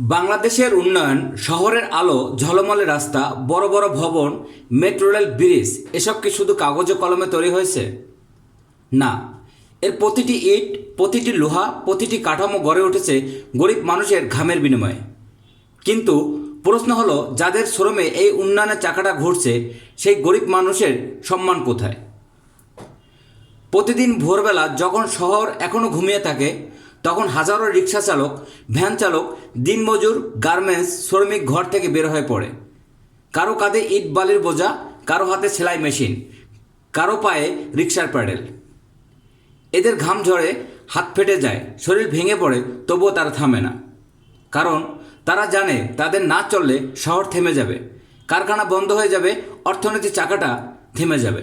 বাংলাদেশের উন্নয়ন, শহরের আলো, ঝলমলে রাস্তা, বড় বড় ভবন, মেট্রো রেল, ব্রিজ, এসব কি শুধু কাগজে কলমে তৈরি হয়েছে? না। এর প্রতিটি ইট, প্রতিটি লোহা, প্রতিটি কাঠামো গড়ে উঠেছে গরিব মানুষের ঘামের বিনিময়ে। কিন্তু প্রশ্ন হলো, যাদের শ্রমে এই উন্নয়নের চাকাটা ঘুরছে, সেই গরিব মানুষের সম্মান কোথায়? প্রতিদিন ভোরবেলা যখন শহর এখনও ঘুমিয়ে থাকে তখন হাজারো রিক্সা চালক, ভ্যান চালক, দিনমজুর, গার্মেন্টস, শ্রমিক ঘর থেকে বের হয়ে পড়ে। কারও কাঁধে ইট বালির বোঝা, কারও হাতে সেলাই মেশিন, কারও পায়ে রিক্সার প্যাডেল। এদের ঘাম ঝরে, হাত ফেটে যায়, শরীর ভেঙে পড়ে, তবুও তারা থামে না। কারণ তারা জানে তাদের না চললে শহর থেমে যাবে, কারখানা বন্ধ হয়ে যাবে, অর্থনীতির চাকাটা থেমে যাবে।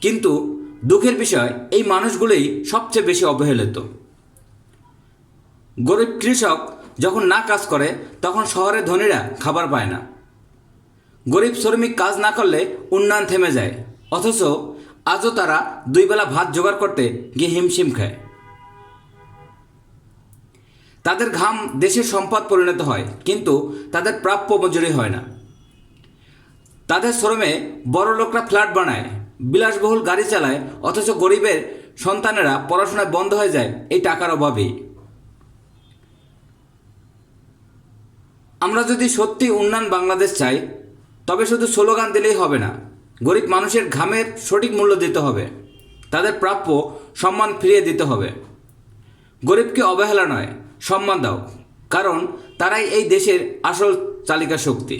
কিন্তু দুঃখের বিষয়, এই মানুষগুলোই সবচেয়ে বেশি অবহেলিত। গরিব কৃষক যখন না কাজ করে, তখন শহরের ধনীরা খাবার পায় না। গরিব শ্রমিক কাজ না করলে উন্নয়ন থেমে যায়। অথচ আজও তারা দুই বেলা ভাত জোগাড় করতে গিয়ে হিমশিম খায়। তাদের ঘাম দেশের সম্পদ পরিণত হয়, কিন্তু তাদের প্রাপ্য মজুরি হয় না। তাদের শ্রমে বড় লোকরা ফ্ল্যাট বানায় বিলাসবহুল গাড়ি চালায়, অথচ গরিবের সন্তানেরা পড়াশোনায় বন্ধ হয়ে যায়, এই টাকার অভাবেই আমরা যদি সত্যি উন্নয়ন বাংলাদেশ চাই, তবে শুধু স্লোগান দিলেই হবে না, গরিব মানুষের ঘামের সঠিক মূল্য দিতে হবে, তাদের প্রাপ্য সম্মান ফিরিয়ে দিতে হবে। গরিবকে অবহেলা নয়, সম্মান দাও, কারণ তারাই এই দেশের আসল চালিকা শক্তি।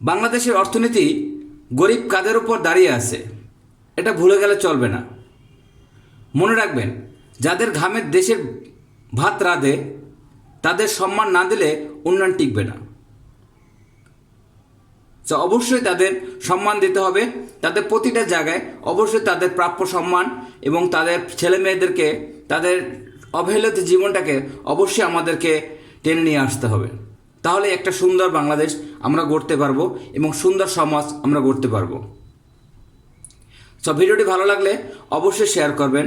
বাংলাদেশের অর্থনীতি গরিব কাদের উপর দাঁড়িয়ে আছে, এটা ভুলে গেলে চলবে না। মনে রাখবেন, যাদের ঘামের দেশের ভাত রাঁধে, তাদের সম্মান না দিলে উন্নয়ন টিকবে না। তো অবশ্যই তাদের সম্মান দিতে হবে, তাদের প্রতিটা জায়গায় অবশ্যই তাদের প্রাপ্য সম্মান এবং তাদের ছেলে মেয়েদেরকে, তাদের অবহেলিত জীবনটাকে অবশ্যই আমাদেরকে টেনে নিয়ে আসতে হবে। তাহলে একটা সুন্দর বাংলাদেশ আমরা গড়তে পারব এবং সুন্দর সমাজ আমরা গড়তে পারব। সব ভিডিওটি ভালো লাগলে অবশ্যই শেয়ার করবেন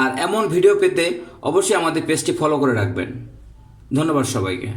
আর এমন ভিডিও পেতে অবশ্যই আমাদের পেজটি ফলো করে রাখবেন। ধন্যবাদ সবাইকে।